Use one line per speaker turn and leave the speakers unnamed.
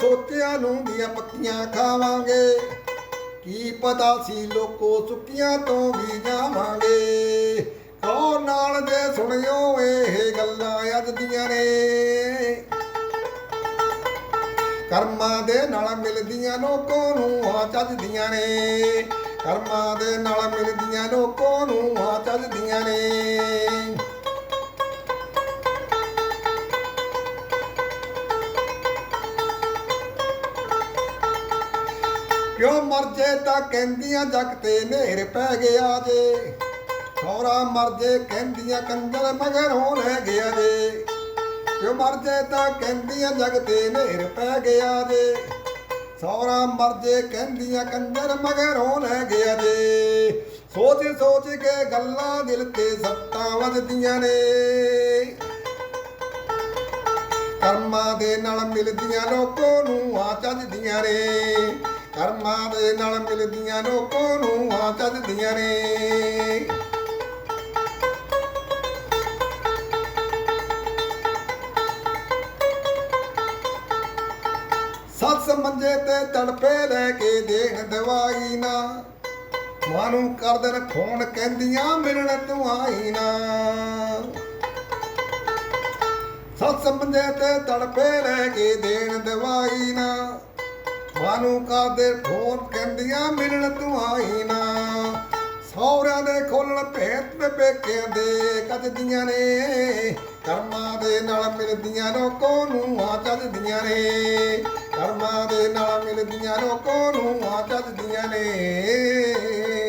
ਸੁੱਕਿਆਂ ਨੂੰ ਦੀਆਂ ਪੱਕੀਆਂ ਖਾਵਾਂਗੇ। ਕੀ ਪਤਾ ਸੀ ਲੋਕੋ ਸੁੱਕੀਆਂ ਤੋਂ ਵੀ ਜਾਵਾਂਗੇ। ਕੌਣ ਨਾਲ ਦੇ ਸੁਣਿਓ, ਇਹ ਗੱਲਾਂ ਅੱਜ ਦੀਆਂ ਨੇ। ਕਰਮਾਂ ਦੇ ਨਾਲ ਮਿਲਦੀਆਂ ਲੋਕੋ ਨੂੰ ਆ ਚੱਜਦੀਆਂ ਨੇ। ਕਰਮਾਂ ਦੇ ਨਾਲ ਮਿਲਦੀਆਂ ਲੋਕੋ ਨੂੰ ਆ ਚੱਜਦੀਆਂ ਨੇ। ਕਿਉਂ ਮਰ ਜੇ ਤਾਂ ਕਹਿੰਦੀਆਂ ਜਗ ਤੇ ਨੇਰ ਪੈ ਗਿਆ ਜੇ। ਸੌਰਾ ਮਰ ਜੇ ਕਹਿੰਦੀਆਂ ਕੰਜਰ ਮਗਰ ਹੋ ਲੈ ਗਿਆ ਜੇ। ਕਿਉਂ ਮਰ ਜੇ ਤਾਂ ਕਹਿੰਦੀਆਂ ਜਗ ਤੇ ਨੇਰ ਪੈ ਗਿਆ ਜੇ। ਸੌਰਾ ਮਰ ਜੇ ਕਹਿੰਦੀਆਂ ਕੰਜਰ ਮਗਰ ਹੋ ਲੈ ਗਿਆ ਜੇ। ਸੋਚ ਸੋਚ ਕੇ ਗੱਲਾਂ ਦਿਲ ਤੇ ਸੱਟਾਂ ਵੱਜਦੀਆਂ ਨੇ। ਕਰਮਾਂ ਦੇ ਨਾਲ ਮਿਲਦੀਆਂ ਲੋਕੋ ਨੂੰ ਆ ਚੱਜਦੀਆਂ ਨੇ। ਕਰਮਾਂ ਦੇ ਨਾਲ ਮਿਲਦੀਆਂ ਲੋਕੋ ਨੂੰ ਆ ਚੱਜਦੀਆਂ ਨੇ। ਸੱਸ ਮੰਜੇ ਤੇ ਤੜਪੇ ਲੈ ਕੇ ਦੇਣ ਦਵਾਈ ਨਾ। ਮਾਂ ਨੂੰ ਕਰ ਦੇਣ ਫੋਨ ਕਹਿੰਦੀਆਂ ਮਿਲਣ ਤੂੰ ਆਈ ਨਾ। ਸੱਸ ਮੰਜੇ ਤੇ ਤੜਪੇ ਲੈ ਕੇ ਦੇਣ ਦਵਾਈ ਨਾ। ਮਾਂ ਦੇ ਫੋਨ ਕਹਿੰਦੀਆਂ, ਮਿਲਣ ਤੂੰ ਆਈ ਨਾ। ਸੌਰਿਆਂ ਦੇ ਖੋਲਣ ਭੇਤ ਤੇ ਪੇਕਿਆਂ ਦੇ ਕੱਜਦੀਆਂ ਨੇ। ਕਰਮਾਂ ਦੇ ਨਾਲ ਮਿਲਦੀਆਂ ਲੋਕੋ ਨੂੰ ਆ ਚੱਜਦੀਆਂ ਨੇ। ਕਰਮਾਂ ਦੇ ਨਾਲ ਮਿਲਦੀਆਂ ਲੋਕੋ ਨੂੰ ਆ ਚੱਜਦੀਆਂ ਨੇ।